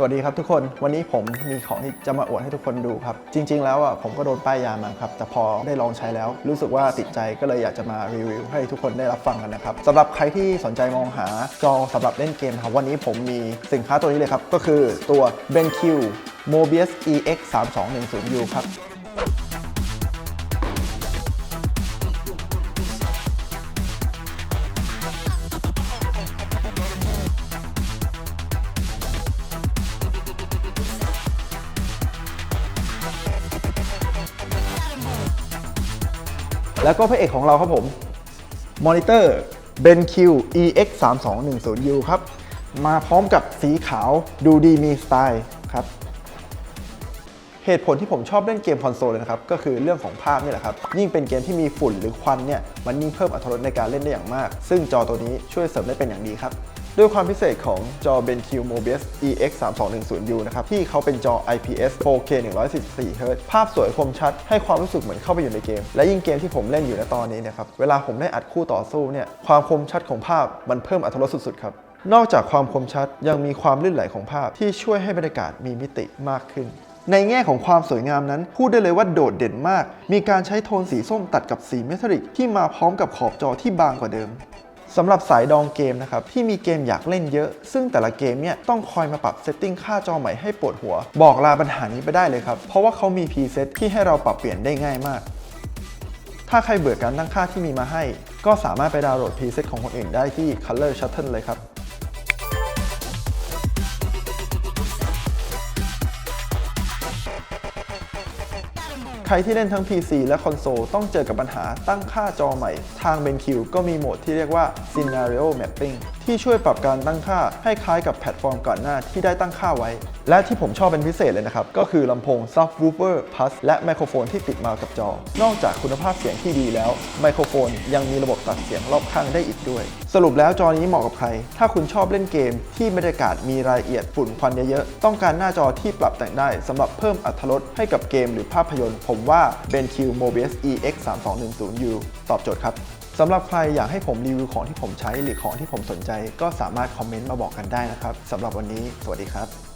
สวัสดีครับทุกคนวันนี้ผมมีของที่จะมาอวดให้ทุกคนดูครับ จริง ๆ แล้วอะผมก็โดนป้ายยามาครับ แต่พอได้ลองใช้แล้ว รู้สึกว่าติดใจก็เลยอยากจะมารีวิวให้ทุกคนได้รับฟังกันนะครับสำหรับใครที่สนใจมองหาจอสำหรับเล่นเกมครับวันนี้ผมมีสินค้าตัวนี้เลยครับ ก็คือตัว BenQ Mobius EX 3210U ครับ แล้วก็พระเอกของเราครับผมมอนิเตอร์ BenQ EX 3 2 1 0 U ครับ มาพร้อมกับสีขาวดูดีมีสไตล์ครับ เหตุผลที่ผมชอบเล่นเกมคอนโซลเลยนะครับ ก็คือเรื่องของภาพนี่แหละครับ ยิ่งเป็นเกมที่มีฝุ่นหรือควันเนี่ย มันยิ่งเพิ่มอรรถรสในการเล่นได้อย่างมาก ซึ่งจอตัวนี้ช่วยเสริมได้เป็นอย่างดีครับ ด้วยความพิเศษของจอ BenQ Mobius EX 3 2 1 0 U นะครับ ที่เขาเป็นจอ IPS 4K 144 Hz ภาพสวยคมชัด ให้ความรู้สึกเหมือนเข้าไปอยู่ในเกม และยิ่งเกมที่ผมเล่นอยู่ในตอนนี้นะครับ เวลาผมได้อัดคู่ต่อสู้เนี่ย ความคมชัดของภาพมันเพิ่มอรรถรสสุดๆครับนอกจากความคมชัดยังมีความลื่นไหลของภาพที่ช่วยให้บรรยากาศมีมิติมากขึ้น ในแง่ของความสวยงามนั้น พูดได้เลยว่าโดดเด่นมาก มีการใช้โทนสีส้มตัดกับสีเมทัลลิกที่มาพร้อมกับขอบจอที่บางกว่าเดิม สำหรับสายดองเกมนะครับที่มีเกมอยากเล่นเยอะ ซึ่งแต่ละเกมเนี่ยต้องคอยมาปรับเซตติ้งค่าจอใหม่ให้ปวดหัว บอกลาปัญหานี้ไปได้เลยครับ เพราะว่าเขามีพรีเซตที่ให้เราปรับเปลี่ยนได้ง่ายมาก ถ้าใครเบื่อการตั้งค่าที่มีมาให้ ก็สามารถไปดาวน์โหลดพรีเซตของคนอื่นได้ที่ Color Shuttle เลยครับ ใครที่เล่นทั้ง PC และคอนโซลต้องเจอกับปัญหาตั้งค่าจอใหม่ ทาง BenQ ก็มีโหมดที่เรียกว่า Scenario Mapping ที่ช่วยปรับการตั้งค่าให้คล้ายกับแพลตฟอร์มก่อนหน้าที่ได้ตั้งค่าไว้ และที่ผมชอบเป็นพิเศษเลยนะครับ ก็คือลำโพง Subwoofer Plus และไมโครโฟนที่ติดมากับจอ นอกจากคุณภาพเสียงที่ดีแล้วไมโครโฟนยังมีระบบตัดเสียงรอบข้างได้อีกด้วย สรุปแล้วจอนี้เหมาะกับใคร ถ้าคุณชอบเล่นเกม ที่บรรยากาศมีรายละเอียดฝุ่นควันเยอะๆต้องการหน้าจอที่ปรับแต่งได้สำหรับเพิ่มอรรถรสให้กับเกมหรือภาพยนตร์ ผมว่า BenQ Mobius EX 3210U ตอบโจทย์ครับ สำหรับใครอยากให้ผมรีวิวของที่ผมใช้หรือของที่ผมสนใจ ก็สามารถคอมเมนต์มาบอกกันได้นะครับสำหรับวันนี้ สวัสดีครับ